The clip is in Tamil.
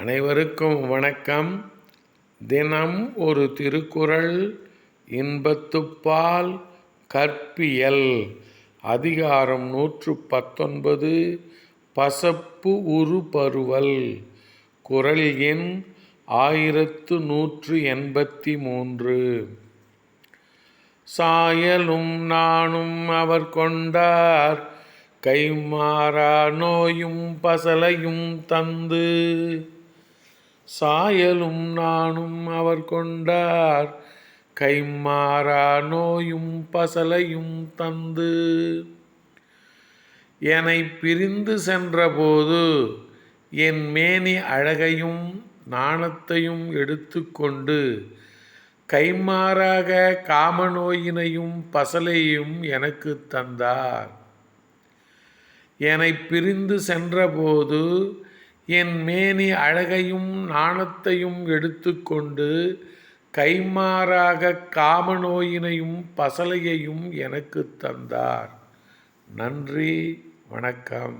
அனைவருக்கும் வணக்கம். தினம் ஒரு திருக்குறள் இன்பத்துப்பால் கற்பியல். அதிகாரம் நூற்று பத்தொன்பது பசப்பு உரு பருவல் குரல் எண் ஆயிரத்து நூற்று எண்பத்தி மூன்று. சாயலும் நானும் அவர் கொண்டார். கைமாறா நோயும் பசலையும் தந்து. சாயலும் நானும் அவர் கொண்டார். கைமாறா நோயும் பசலையும் தந்து. என்னை பிரிந்து சென்றபோது என் மேனி அழகையும் நாணத்தையும் எடுத்துக்கொண்டு கைமாறாக காமநோயினையும் பசலையும் எனக்கு தந்தார். என்னை பிரிந்து சென்றபோது என் மேனி அழகையும் நாணத்தையும் எடுத்துக்கொண்டு கைமாறாக காமநோயினையும் பசலையையும் எனக்கு தந்தார். நன்றி வணக்கம்.